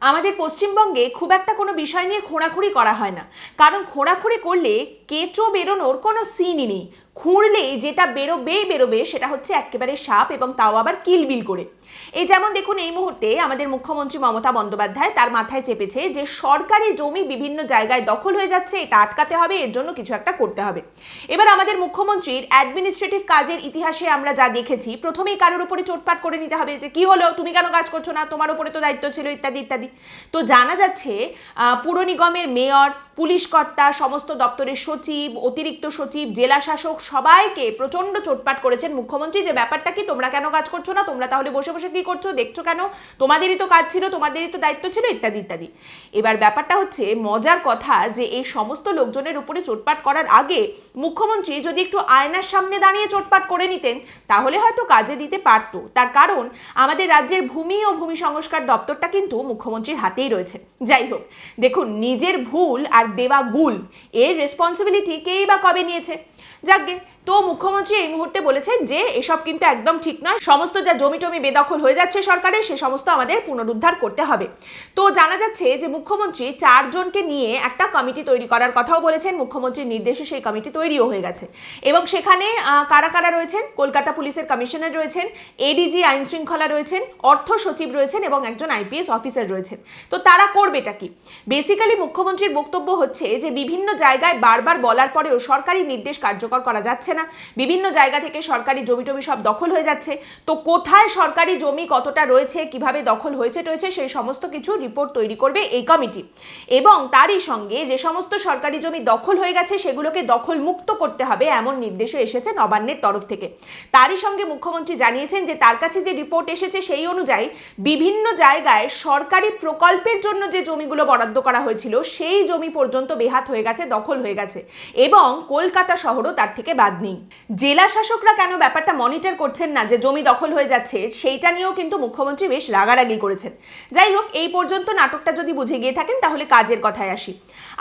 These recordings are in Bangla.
আমাদের পশ্চিমবঙ্গে খুব একটা কোনো বিষয় নিয়ে খোঁড়াখুঁড়ি করা হয় না। কারণ খোঁড়াখুঁড়ি করলে কেঁচো বেরোনোর কোনো সিনই নেই। খুঁড়লেই যেটা বেরোবেই বেরোবে সেটা হচ্ছে একেবারে সাপ এবং তাও আবার কিলবিল করে। এই যেমন দেখুন, এই মুহূর্তে আমাদের মুখ্যমন্ত্রী মমতা বন্দ্যোপাধ্যায় তার মাথায় চেপেছে যে সরকারি জমি বিভিন্ন জায়গায় দখল হয়ে যাচ্ছে, এটা আটকাতে হবে, এর জন্য কিছু একটা করতে হবে। এবার আমাদের মুখ্যমন্ত্রীর অ্যাডমিনিস্ট্রেটিভ কাজের ইতিহাসে আমরা যা দেখেছি, প্রথমেই কারোর উপরে চোটপাট করে নিতে হবে যে, কি হলো? তুমি কেন কাজ করছ না? তোমার উপরে তো দায়িত্ব ছিল, ইত্যাদি ইত্যাদি। তো জানা যাচ্ছে পুর নিগমের মেয়র, পুলিশ কর্তা, সমস্ত দপ্তরের সচিব, অতিরিক্ত সচিব, জেলা শাসক সবাইকে প্রচণ্ড চোটপাট করেছেন মুখ্যমন্ত্রী। যে ব্যাপারটা কি, তোমরা কেন কাজ করছ না? তোমরা তাহলে বসে বসে কি করছ? দেখছ কেন? তোমাদেরই তো কাজ ছিল, তোমাদেরই তো দায়িত্ব ছিল, ইত্যাদি ইত্যাদি। এবার ব্যাপারটা হচ্ছে, মজার কথা যে এই সমস্ত লোকজনের উপরে চোটপাট করার আগে মুখ্যমন্ত্রী যদি একটু আয়নার সামনে দাঁড়িয়ে চোটপাট করে নিতেন, তাহলে হয়তো কাজে দিতে পারতো। তার কারণ, আমাদের রাজ্যের ভূমি ও ভূমি সংস্কার দপ্তরটা কিন্তু মুখ্যমন্ত্রীর হাতেই রয়েছে। যাই হোক, দেখুন, নিজের ভুল আর দেওয়া গুল, এর রেসপন্সিবিলিটি কেই বা কবে নিয়েছে? ਜਾਗੇ তো মুখ্যমন্ত্রী এই মুহূর্তে বলেছেন যে এসব কিন্তু একদম ঠিক নয়। সমস্ত যা জমি টমি বেদখল হয়ে যাচ্ছে সরকারের সে সমস্ত আমাদের পুনরুদ্ধার করতে হবে। তো জানা যাচ্ছে যে মুখ্যমন্ত্রী চারজনকে নিয়ে একটা কমিটি তৈরি করার কথাও বলেছেন। মুখ্যমন্ত্রীর নির্দেশে সেই কমিটি তৈরিও হয়ে গেছে। এবং সেখানে কারা কারা রয়েছেন? কলকাতা পুলিশের কমিশনার রয়েছেন, এডিজি আইন শৃঙ্খলা রয়েছেন, অর্থ সচিব রয়েছেন এবং একজন আইপিএস অফিসার রয়েছেন। তো তারা করবেটা কি? বেসিক্যালি মুখ্যমন্ত্রীর বক্তব্য হচ্ছে যে বিভিন্ন জায়গায় বারবার বলার পরেও সরকারি নির্দেশ কার্যকর করা যাচ্ছে না। বিভিন্ন জায়গা থেকে সরকারি জমি টমি সব দখল হয়ে যাচ্ছে। তো কোথায় সরকারি জমি কতটা রয়েছে, কীভাবে দখল হয়েছে টয়েছে, সেই সমস্ত কিছু রিপোর্ট তৈরি করবে এই কমিটি। এবং তারই সঙ্গে যে সমস্ত সরকারি জমি দখল হয়ে গেছে, সেগুলোকে দখল মুক্ত করতে হবে এমন নির্দেশও এসেছে নবান্নের তরফ থেকে। তারই সঙ্গে মুখ্যমন্ত্রী জানিয়েছেন যে, তার কাছে যে রিপোর্ট এসেছে সেই অনুযায়ী বিভিন্ন জায়গায় সরকারি প্রকল্পের জন্য যে জমিগুলো বরাদ্দ করা হয়েছিল, সেই জমি পর্যন্ত বেহাত হয়ে গেছে, দখল হয়ে গেছে। এবং কলকাতা শহরও তার থেকে বাদ নেই। জেলা শাসকরা কেন ব্যাপারটা মনিটর করছেন না যে জমি দখল হয়ে যাচ্ছে, সেইটা নিয়েও কিন্তু মুখ্যমন্ত্রী বেশ রাগারাগি করেছেন। যাই হোক, এই পর্যন্ত নাটকটা যদি বুঝে গিয়ে থাকেন, তাহলে কাজের কথায় আসি।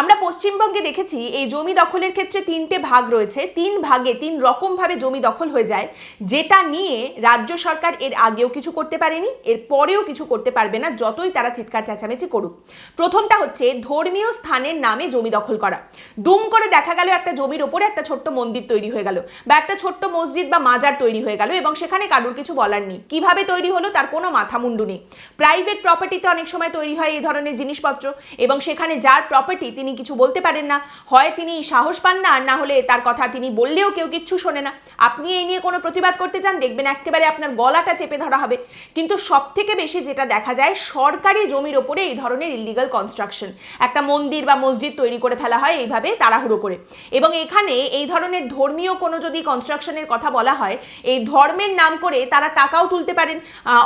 আমরা পশ্চিমবঙ্গে দেখেছি, এই জমি দখলের ক্ষেত্রে তিনটে ভাগ রয়েছে। তিন ভাগে, তিন রকমভাবে জমি দখল হয়ে যায়, যেটা নিয়ে রাজ্য সরকার এর আগেও কিছু করতে পারেনি, এর পরেও কিছু করতে পারবে না, যতই তারা চিৎকার চেঁচামেচি করুক। প্রথমটা হচ্ছে, ধর্মীয় স্থানের নামে জমি দখল করা। দুম করে দেখা গেল একটা জমির ওপরে একটা ছোট্ট মন্দির তৈরি হয়ে গেল। বা একটা ছোট্ট মসজিদ বা মাজার তৈরি হয়ে গেল এবং সেখানে কারুর কিছু বলার নেই। কীভাবে তৈরি হলো তার কোনো মাথা মুন্ডু নেই প্রাইভেট প্রপার্টিতে অনেক সময় তৈরি হয় এই ধরনের জিনিসপত্র এবং সেখানে যার প্রপার্টি তিনি কিছু বলতে পারেন না। হয় তিনি সাহস পান না, আর না হলে তার কথা তিনি বললেও কেউ কিচ্ছু শোনে না। আপনি এই নিয়ে কোনো প্রতিবাদ করতে চান? দেখবেন একেবারে আপনার গলাটা চেপে ধরা হবে। কিন্তু সব থেকে বেশি যেটা দেখা যায়, সরকারি জমির ওপরে এই ধরনের ইলিগাল কনস্ট্রাকশন একটা মন্দির বা মসজিদ তৈরি করে ফেলা হয় এইভাবে তাড়াহুড়ো করে। এবং এখানে এই ধরনের ধর্মীয় কোনো যদি কনস্ট্রাকশনের কথা বলা হয়, এই ধর্মের নাম করে তারা টাকাও তুলতে পারেন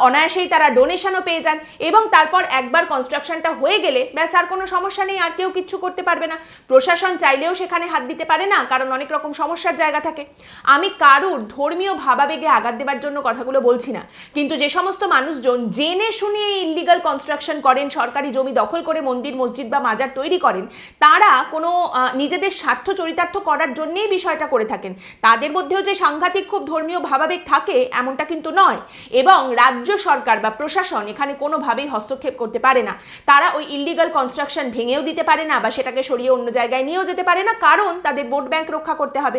অনায়াসেই তারা ডোনেশনও পেয়ে যান এবং তারপর একবার কনস্ট্রাকশনটা হয়ে গেলে ব্যাস আর কোনো সমস্যা নেই, আর কেউ কিচ্ছু করতে পারবে না। প্রশাসন চাইলেও সেখানে হাত দিতে পারে না, কারণ অনেক রকম সমস্যার জায়গা থাকে। আমি কারুর ধর্মীয় ভাবাবেগে আঘাত দেবার জন্য কথাগুলো বলছি না, কিন্তু যে সমস্ত মানুষজন জেনে শুনে ইলিগাল কনস্ট্রাকশন করেন, সরকারি জমি দখল করে মন্দির, মসজিদ বা মাজার তৈরি করেন, তারা কোনো নিজেদের স্বার্থ চরিতার্থ করার জন্যেই বিষয়টা করে থাকেন। তাদের মধ্যেও যে সাংঘাতিক খুব ধর্মীয় ভাবাবেগ থাকে, এমনটা কিন্তু নয়। এবং রাজ্য সরকার বা প্রশাসন এখানে কোনোভাবেই হস্তক্ষেপ করতে পারে না। তারা ওই ইলিগাল কনস্ট্রাকশন ভেঙেও দিতে পারে না বা সেটাকে সরিয়ে অন্য জায়গায় নিয়েও যেতে পারে না, কারণ তাদের ভোট ব্যাংক রক্ষা করতে হবে।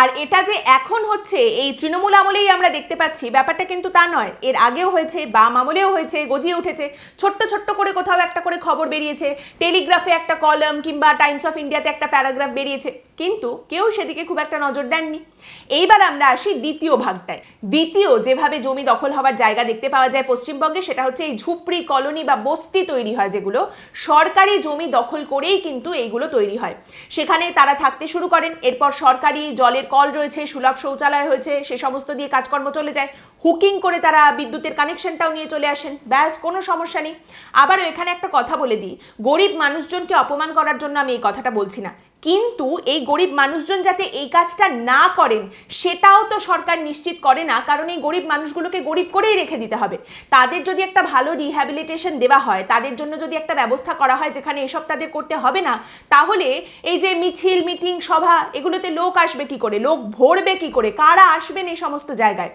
আর এটা যে এখন হচ্ছে, এই তৃণমূল আমলেই আমরা দেখতে পাচ্ছি, ব্যাপারটা কিন্তু তা নয়। এর আগেও হয়েছে, বাম আমলেও হয়েছে, গজিয়ে উঠেছে। ছোট্ট ছোট্ট করে কোথাও একটা করে খবর বেরিয়েছে, টেলিগ্রাফে একটা কলম কিংবা টাইমস অফ ইন্ডিয়াতে একটা প্যারাগ্রাফ বেরিয়েছে। কিন্তু কেউ সেদিকে খুব একটা নজর দেননি। এইবার আমরা আসি দ্বিতীয় ভাগটায়। দ্বিতীয় যেভাবে জমি দখল হওয়ার জায়গা দেখতে পাওয়া যায় পশ্চিমবঙ্গে, সেটা হচ্ছে এই ঝুপড়ি কলোনি বা বস্তি তৈরি হয় যেগুলো। সরকারি জমি দখল করেই কিন্তু এইগুলো তৈরি হয়। সেখানে তারা থাকতে শুরু করেন। এরপর সরকারি জলের কল রয়েছে, সুলভ শৌচালয় হয়েছে, সে সমস্ত দিয়ে কাজকর্ম চলে যায়। হুকিং করে তারা বিদ্যুতের কানেকশনটাও নিয়ে চলে আসেন। ব্যাস, কোনো সমস্যা নেই। আবারও এখানে একটা কথা বলে দিই। গরিব মানুষজনকে অপমান করার জন্য আমি এই কথাটা বলছি না। কিন্তু এই গরিব মানুষজন যাতে এই কাজটা না করেন, সেটাও তো সরকার নিশ্চিত করে না। কারণ এই গরিব মানুষগুলোকে গরিব করেই রেখে দিতে হবে। তাদের যদি একটা ভালো রিহ্যাবিলিটেশন দেওয়া হয়, তাদের জন্য যদি একটা ব্যবস্থা করা হয় যেখানে এসব তাদের করতে হবে না, তাহলে এই যে মিছিল মিটিং সভা, এগুলোতে লোক আসবে কি করে? লোক ভরবে কি করে? কারা আসবেন এই সমস্ত জায়গায়?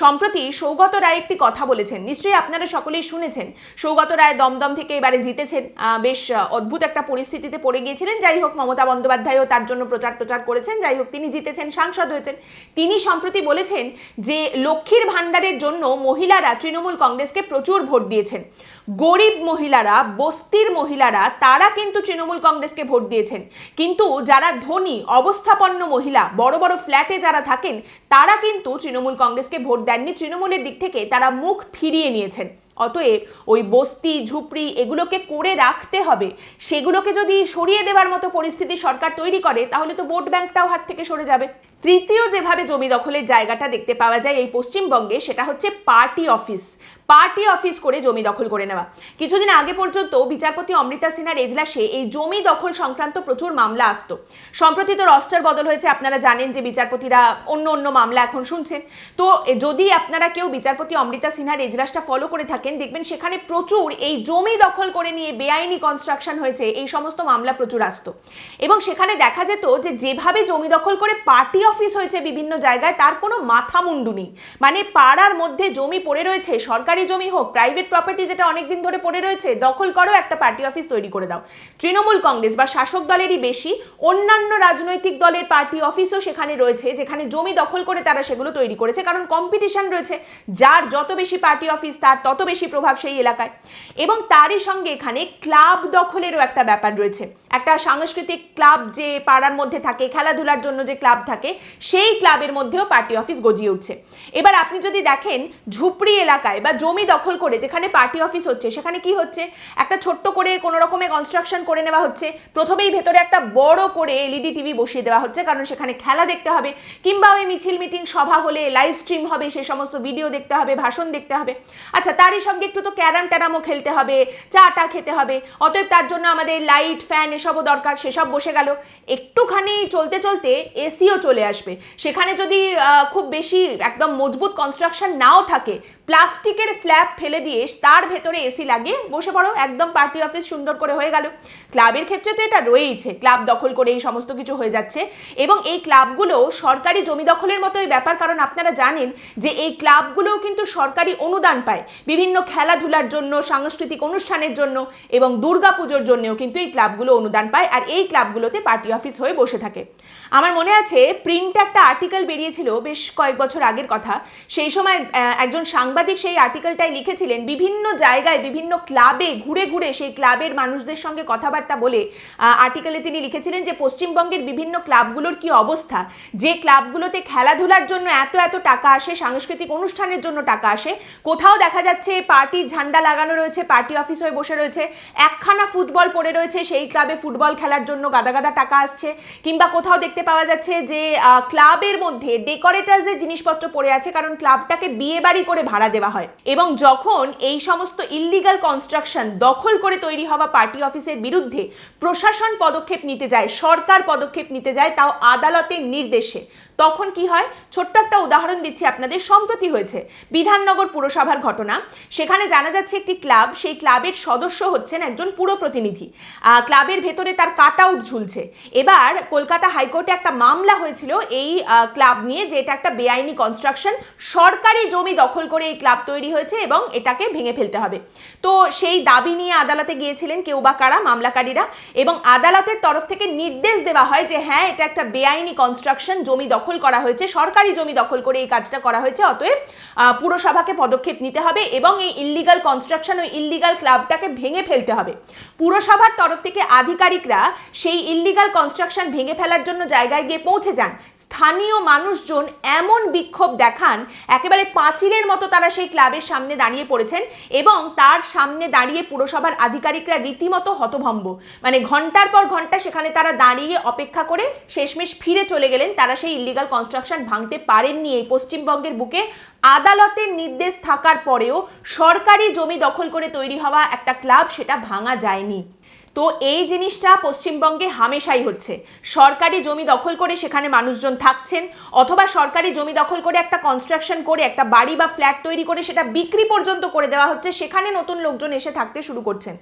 সম্প্রতি সৌগত রায় একটি কথা বলেছেন। নিশ্চয়ই আপনারা সকলেই শুনেছেন। সৌগত রায় দমদম থেকে এবারে জিতেছেন। বেশ অদ্ভুত একটা পরিস্থিতিতে পড়ে গিয়েছিলেন। যাই হোক, মমতা বন্দ্যোপাধ্যায়ও তার জন্য প্রচার প্রচার করেছেন। যাই হোক, তিনি জিতেছেন, সাংসদ হয়েছেন। তিনি সম্প্রতি বলেছেন যে, লক্ষ্মীর ভাণ্ডারের জন্য মহিলারা, তৃণমূল কংগ্রেসকে প্রচুর ভোট দিয়েছেন। গরিব মহিলারা, বস্তির মহিলারা, তারা কিন্তু তৃণমূল কংগ্রেসকে ভোট দিয়েছেন। কিন্তু যারা ধনী, অবস্থাপন্ন মহিলা, বড় বড় ফ্ল্যাটে যারা থাকেন, তারা কিন্তু তৃণমূল কংগ্রেসকে ভোট দেননি। তৃণমূলের দিক থেকে তারা মুখ ফিরিয়ে নিয়েছেন। অতএব ওই বস্তি, ঝুপড়ি এগুলোকে করে রাখতে হবে। সেগুলোকে যদি সরিয়ে দেবার মতো পরিস্থিতি সরকার তৈরি করে, তাহলে তো ভোট ব্যাংকটাও হাত থেকে সরে যাবে। তৃতীয় যেভাবে জমি দখলের জায়গাটা দেখতে পাওয়া যায় এই পশ্চিমবঙ্গে, সেটা হচ্ছে পার্টি অফিস। পার্টি অফিস করে জমি দখল করে নেওয়া। কিছুদিন আগে পর্যন্ত বিচারপতি অমৃতা সিনহার এজলাসে এই জমি দখল সংক্রান্ত প্রচুর মামলা আসতো। সম্প্রতি তো রস্টার বদল হয়েছে, আপনারা জানেন যে বিচারপতিরা অন্য অন্য মামলা এখন শুনছেন। তো যদি আপনারা কেউ বিচারপতি অমৃতা সিনহার এজলাসটা ফলো করে থাকেন, দেখবেন সেখানে প্রচুর এই জমি দখল করে নিয়ে বেআইনি কনস্ট্রাকশন হয়েছে, এই সমস্ত মামলা প্রচুর আসতো। এবং সেখানে দেখা যেত যে যেভাবে জমি দখল করে পার্টি অফিস হয়েছে বিভিন্ন জায়গায়, তার কোনো মাথা মুন্ডু নেই। মানে পাড়ার মধ্যে জমি পড়ে রয়েছে, সরকারি জমি হোক প্রাইভেট প্রপার্টি যেটা অনেকদিন ধরে পড়ে রয়েছে, দখল করো, একটা পার্টি অফিস তৈরি করে দাও। তৃণমূল কংগ্রেস বা শাসক দলেরই বেশি, অন্যান্য রাজনৈতিক দলের পার্টি অফিসও সেখানে রয়েছে, যেখানে জমি দখল করে তারা সেগুলো তৈরি করেছে, কারণ কম্পিটিশন রয়েছে। যার যত বেশি পার্টি অফিস তার তত বেশি প্রভাব সেই এলাকায়। এবং তারই সঙ্গে এখানে ক্লাব দখলেরও একটা ব্যাপার রয়েছে। একটা সাংস্কৃতিক ক্লাব যে পাড়ার মধ্যে থাকে, খেলাধুলার জন্য যে ক্লাব থাকে, সেই ক্লাবের মধ্যেও পার্টি অফিস গজিয়ে উঠছে। এবার আপনি যদি দেখেন ঝুপড়ি এলাকায় বা জমি দখল করে যেখানে পার্টি অফিস হচ্ছে, সেখানে কি হচ্ছে? একটা ছোট্ট করে কোনো রকমের কনস্ট্রাকশন করে নেওয়া হচ্ছে। প্রথমেই ভেতরে একটা বড় করে এলইডি টিভি বসিয়ে দেওয়া হচ্ছে, কারণ সেখানে খেলা দেখতে হবে, কিংবা ওই মিছিল মিটিং সভা হলে লাইভ স্ট্রিম হবে, সে সমস্ত ভিডিও দেখতে হবে, ভাষণ দেখতে হবে। আচ্ছা তারই সঙ্গে একটু তো ক্যারাম ট্যারামও খেলতে হবে চা টা খেতে হবে, অতএব তার জন্য আমাদের লাইট ফ্যান এসবও দরকার, সেসব বসে গেল। একটুখানি চলতে চলতে এসিও চলে আসবে। সেখানে যদি খুব বেশি একদম মজবুত কনস্ট্রাকশন নাও থাকে প্লাস্টিকের ফ্ল্যাপ ফেলে দিয়ে তার ভেতরে এসি লাগিয়ে বসে পড়ো। একদম পার্টি অফিস সুন্দর করে হয়ে গেল। ক্লাবের ক্ষেত্রে তো এটা রয়েইছে। ক্লাব দখল করে এই সমস্ত কিছু হয়ে যাচ্ছে। এবং এই ক্লাবগুলো সরকারি জমি দখলের মতো মতোই ব্যাপার, কারণ আপনারা জানেন যে এই ক্লাবগুলোও কিন্তু সরকারি অনুদান পায়। বিভিন্ন খেলাধুলার জন্য, সাংস্কৃতিক অনুষ্ঠানের জন্য এবং দুর্গাপুজোর জন্যও কিন্তু এই ক্লাবগুলো অনুদান পায় আর এই ক্লাবগুলোতে পার্টি অফিস হয়ে বসে থাকে। আমার মনে আছে প্রিন্ট একটা আর্টিকেল বেরিয়েছিল বেশ কয়েক বছর আগের কথা। সেই সময় একজন সেই আর্টিকেলটাই লিখেছিলেন, বিভিন্ন জায়গায়, বিভিন্ন ক্লাবে, ঘুরে ঘুরে সেই ক্লাবের মানুষদের সঙ্গে কথাবার্তা বলে আর্টিকেলে তিনি লিখেছিলেন যে পশ্চিমবঙ্গের বিভিন্ন ক্লাবগুলোর কি অবস্থা? যে ক্লাবগুলোতে খেলাধুলার জন্য এত এত টাকা আসে, সাংস্কৃতিক অনুষ্ঠানের জন্য টাকা আসে, কোথাও দেখা যাচ্ছে পার্টির ঝান্ডা লাগানো রয়েছে, পার্টি অফিস হয়ে বসে রয়েছে, একখানা ফুটবল পড়ে রয়েছে, সেই ক্লাবে ফুটবল খেলার জন্য গাদা গাদা টাকা আসছে, কিংবা কোথাও দেখতে পাওয়া যাচ্ছে যে ক্লাবের মধ্যে ডেকোরেটার্সের জিনিসপত্র পড়ে আছে, কারণ ক্লাবটাকে বিয়ে বাড়ি করে ভাড়া দেওয়া হয়। এবং যখন এই সমস্ত ইল্লিগাল কনস্ট্রাকশন দখল করে তৈরি হওয়া পার্টি অফিসের বিরুদ্ধে প্রশাসন পদক্ষেপ নিতে যায়, সরকার পদক্ষেপ নিতে যায়, তাও আদালতের নির্দেশে। তখন কি হয়? ছোট্ট একটা উদাহরণ দিচ্ছি আপনাদের, সম্প্রতি হয়েছে। বিধাননগর পুরসভার ঘটনা। সেখানে জানা যাচ্ছে একটি ক্লাব, সেই ক্লাবের সদস্য হচ্ছেন একজন পুরো প্রতিনিধি। ক্লাবের ভেতরে তার কাট আউট ঝুলছে। এবার কলকাতা হাইকোর্টে একটা মামলা হয়েছিল এই ক্লাব নিয়ে, যে এটা একটা বেআইনি কনস্ট্রাকশন সরকারি জমি দখল করে এই ক্লাব তৈরি হয়েছে এবং এটাকে ভেঙে ফেলতে হবে। তো সেই দাবি নিয়ে আদালতে গিয়েছিলেন কেউ বা কারা, মামলাকারীরা। এবং আদালতের তরফ থেকে নির্দেশ দেওয়া হয় যে হ্যাঁ এটা একটা বেআইনি কনস্ট্রাকশন জমি দখল করা হয়েছে, সরকারি জমি দখল করে এই কাজটা করা হয়েছে, অতএব পুরসভাকে পদক্ষেপ নিতে হবে এবং এই ইল্লিগাল কনস্ট্রাকশন ওই ইল্লিগাল ক্লাবটাকে ভেঙে ফেলতে হবে। পুরসভার তরফ থেকে আধিকারিকরা সেই ইল্লিগাল কনস্ট্রাকশন ভেঙে ফেলার জন্য জায়গায় গিয়ে পৌঁছে যান। স্থানীয় মানুষজন এমন বিক্ষোভ দেখান, একেবারে পাঁচিলের মতো তারা সেই ক্লাবের সামনে দাঁড়িয়ে পড়েছেন এবং তার সামনে দাঁড়িয়ে পুরসভার আধিকারিকরা রীতিমতো হতভম্ব। মানে ঘণ্টার পর ঘণ্টা সেখানে তারা দাঁড়িয়ে অপেক্ষা করে শেষমেশ ফিরে চলে গেলেন, তারা সেই কনস্ট্রাকশন ভাঙতে পারেননি এই পশ্চিমবঙ্গের বুকে। আদালতের নির্দেশ থাকার পরেও সরকারি জমি দখল করে তৈরি হওয়া একটা ক্লাব সেটা ভাঙা যায়নি। তো এই জিনিসটা পশ্চিমবঙ্গে হামেশাই হচ্ছে। সরকারি জমি দখল করে সেখানে মানুষজন থাকছেন অথবা সরকারি জমি দখল করে একটা কনস্ট্রাকশন করে, একটা বাড়ি বা ফ্ল্যাট তৈরি করে সেটা বিক্রি পর্যন্ত করে দেওয়া হচ্ছে, সেখানে নতুন লোকজন এসে থাকতে শুরু করছেন।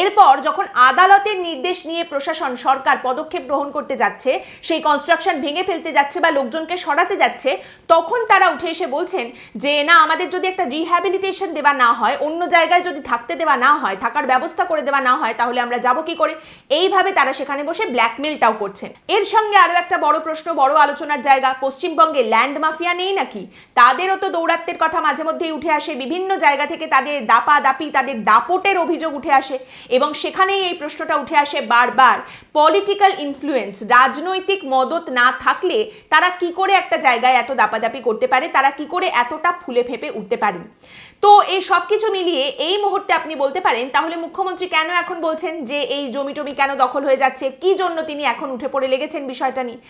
এরপর যখন আদালতের নির্দেশ নিয়ে প্রশাসন, সরকার পদক্ষেপ গ্রহণ করতে যাচ্ছে, সেই কনস্ট্রাকশন ভেঙে ফেলতে যাচ্ছে বা লোকজনকে সরাতে যাচ্ছে, তখন তারা উঠে এসে বলছেন যে, না, আমাদের যদি একটা রিহ্যাবিলিটেশন দেওয়া না হয়, অন্য জায়গায় যদি থাকতে দেওয়া না হয়, থাকার ব্যবস্থা করে দেওয়া না হয়, তাহলে আমরা যাব কি করে? এইভাবে তারা সেখানে বসে ব্ল্যাকমেলটাও করছেন। এর সঙ্গে আরও একটা বড় প্রশ্ন, বড় আলোচনার জায়গা, পশ্চিমবঙ্গে ল্যান্ড মাফিয়া নেই নাকি? তাদেরও তো দৌরাত্মের কথা মাঝে মধ্যেই উঠে আসে, বিভিন্ন জায়গা থেকে তাদের দাপা দাপি তাদের দাপটের অভিযোগ উঠে আসে এবং সেখানেই এই প্রশ্নটা উঠে আসে বারবার। পলিটিক্যাল ইনফ্লুয়েন্স রাজনৈতিক মদত না থাকলে তারা কি করে একটা জায়গায় এত দাপাদাপি করতে পারে? তারা কি করে এতটা ফুলে ফেপে উঠতে পারেন তো এই সব কিছু মিলিয়ে এই মুহূর্তে আপনি বলতে পারেন, তাহলে মুখ্যমন্ত্রী কেন এখন বলছেন যে এই জমি টমি কেন দখল হয়ে যাচ্ছে? কি জন্য তিনি এখন উঠে পড়ে লেগেছেন বিষয়টা নিয়ে?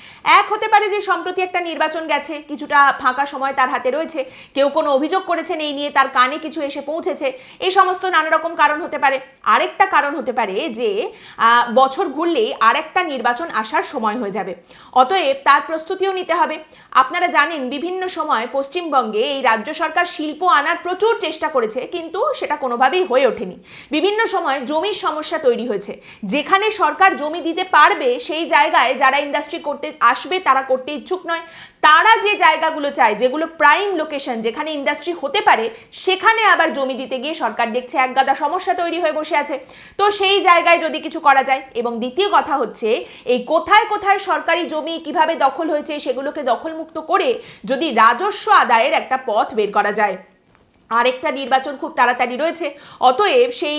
এক হতে পারে যে সম্প্রতি একটা নির্বাচন গেছে, কিছুটা ফাঁকা সময় তার হাতে রয়েছে। কেউ কোনো অভিযোগ করেছেন এই নিয়ে তার কানে কিছু এসে পৌঁছেছে। এই সমস্ত নানা রকম কারণ হতে পারে। আরেকটা কারণ হতে পারে যে বছর ঘুরলেই আরেকটা নির্বাচন আসার সময় হয়ে যাবে। অতএব তার প্রস্তুতিও নিতে হবে। আপনারা জানেন, বিভিন্ন সময় পশ্চিমবঙ্গে এই রাজ্য সরকার শিল্প আনার প্রচুর চেষ্টা করেছে, কিন্তু সেটা কোনোভাবেই হয়ে ওঠেনি। বিভিন্ন সময় জমির সমস্যা তৈরি হয়েছে। যেখানে সরকার জমি দিতে পারবে, সেই জায়গায় যারা ইন্ডাস্ট্রি করতে আসবে, তারা করতে ইচ্ছুক নয়। তারা যে জায়গাগুলো চায়, যেগুলো প্রাইম লোকেশন যেখানে ইন্ডাস্ট্রি হতে পারে, সেখানে আবার জমি দিতে গিয়ে সরকার দেখছে এক গাদা সমস্যা তৈরি হয়ে বসে আছে। তো সেই জায়গায় যদি কিছু করা যায়, এবং দ্বিতীয় কথা হচ্ছে, এই কোথায় কোথায় সরকারি জমি কীভাবে দখল হয়েছে, সেগুলোকে দখলমুক্ত করে যদি রাজস্ব আদায়ের একটা পথ বের করা যায়। আরেকটা নির্বাচন খুব তাড়াতাড়ি রয়েছে। অতএব সেই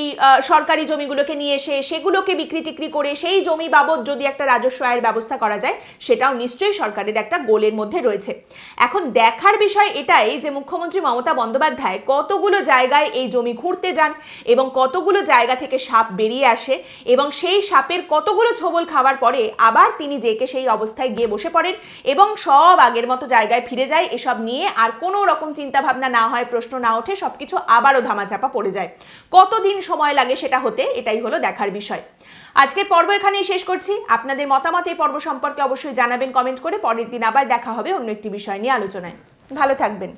সরকারি জমিগুলোকে নিয়ে এসে সেগুলোকে বিক্রি টিক্রি করে সেই জমি বাবদ যদি একটা রাজস্ব আয়ের ব্যবস্থা করা যায়, সেটাও নিশ্চয়ই সরকারের একটা গোলের মধ্যে রয়েছে। এখন দেখার বিষয় এটাই যে মুখ্যমন্ত্রী মমতা বন্দ্যোপাধ্যায় কতগুলো জায়গায় এই জমি ঘুরতে যান এবং কতগুলো জায়গা থেকে সাপ বেরিয়ে আসে এবং সেই সাপের কতগুলো ছোবল খাওয়ার পরে আবার তিনি জেকে সেই অবস্থায় গিয়ে বসে পড়েন এবং সব আগের মতো জায়গায় ফিরে যায়, এসব নিয়ে আর কোনো রকম চিন্তাভাবনা না হয়, প্রশ্ন না ওঠে সবকিছু আবারও ধামাচাপা পড়ে যায়। কতদিন সময় লাগে সেটা হতে, এটাই হলো দেখার বিষয়। আজকের পর্ব এখানেই শেষ করছি। আপনাদের মতামত এই পর্ব সম্পর্কে অবশ্যই জানাবেন কমেন্ট করে। পরের দিন আবার দেখা হবে অন্য একটি বিষয় নিয়ে আলোচনায়। ভালো থাকবেন।